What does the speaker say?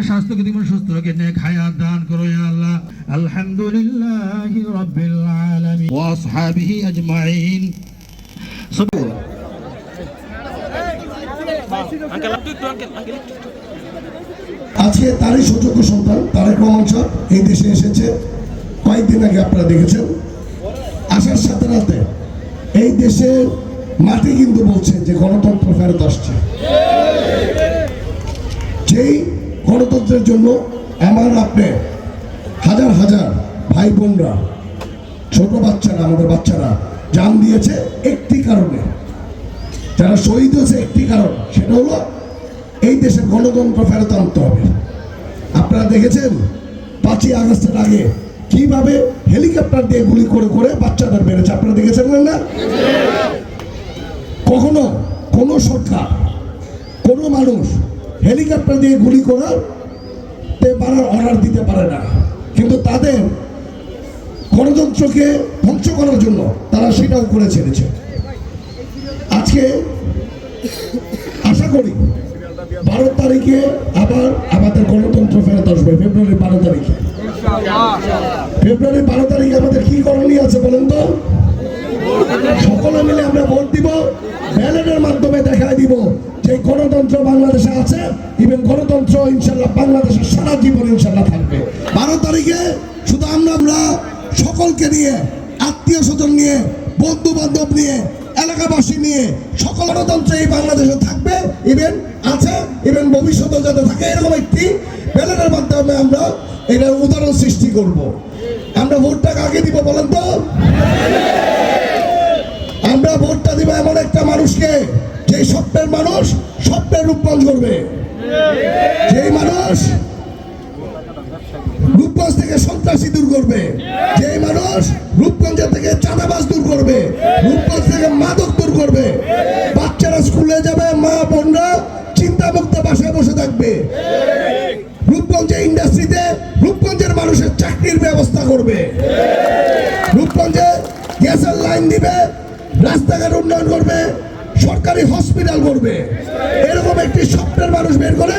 জীবনে স্বাস্থ্যকে জীবন সুস্থ? রেখে নেক হায়াত দান করো ইয়া আল্লাহ। আলহামদুলিল্লাহ রাব্বিল আলামিন। ওয়া আসহাবিহি আজমাইন। আজকে তারই সুযোগ্য সন্তান, তারেক রহমান সাহেব এই দেশে এসেছে। কয়েকদিন আগে আপনারা দেখেছেন। আসার সাথে সাথে এই দেশের মাটি কিন্তু বলছে যে গণতন্ত্র ফেরত আসছে। যেই গণতন্ত্রের জন্য আমার আপনি হাজার হাজার ভাই বোনরা ছোট বাচ্চারা, আমাদের বাচ্চারা জান দিয়েছে একটি কারণে। যারা শহীদ হয়েছে একটি কারণ, সেটা হলো এই দেশের গণতন্ত্র ফেরত আনতে হবে। আপনারা দেখেছেন পাঁচই আগস্টের আগে কীভাবে হেলিকপ্টার দিয়ে গুলি করে করে বাচ্চাদের মেরেছে, আপনারা দেখেছেন না? কখনো কোনো সরকার, কোনো মানুষ হেলিকপ্টার দিয়ে গুলি করার তে পারার অর্ডার দিতে পারে না। কিন্তু তাদের গণতন্ত্রকে ধ্বংস করার জন্য তারা সেটাও করে ছেড়েছে। আজকে আশা করি বারো তারিখে আবার আমাদের গণতন্ত্র ফেরত আসবে, ফেব্রুয়ারি বারো তারিখে। ফেব্রুয়ারি বারো তারিখে আমাদের কি করণীয় আছে বলেন তো? ব্যালটের মাধ্যমে দেখাই দিব যে গণতন্ত্র বাংলাদেশে আছে ইভেন গণতন্ত্র ইনশাল্লাহ বাংলাদেশের সারা জীবন ইনশাল্লাহ থাকবে। বারো তারিখে শুধু আমরা আমরা সকলকে নিয়ে, আত্মীয় স্বজন নিয়ে বন্ধু বান্ধব নিয়ে, এলাকাবাসী নিয়ে সকল গণতন্ত্র এই বাংলাদেশে থাকবে ইভেন আছে ইভেন ভবিষ্যতে যাতে থাকে এরকম একটি ব্যালটের মাধ্যমে আমরা এটার উদাহরণ সৃষ্টি করব। আমরা ভোটটা কাকে দিব বলেন তো আমরা ভোটটা দিব এমন একটা মানুষকে যে স্বপ্নের মানুষ স্বপ্নের রূপগঞ্জ করবে। যেই মানুষ রূপগঞ্জ থেকে সন্ত্রাসী দূর করবে। যেই মানুষ রূপগঞ্জ থেকে চাঁদাবাজ দূর করবে। রূপগঞ্জ থেকে মাদক দূর করবে। বাচ্চারা স্কুলে যাবে, মা, বোনরা চিন্তামুক্ত বাসায় বসে থাকবে। রূপগঞ্জে ইন্ডাস্ট্রিতে রূপগঞ্জের মানুষের চাকরির ব্যবস্থা করবে। রূপগঞ্জে গ্যাসের লাইন দিবে রাস্তাঘাট উন্নয়ন করবে সরকারি হসপিটাল করবে। এরকম একটি স্বপ্নের মানুষ বের করে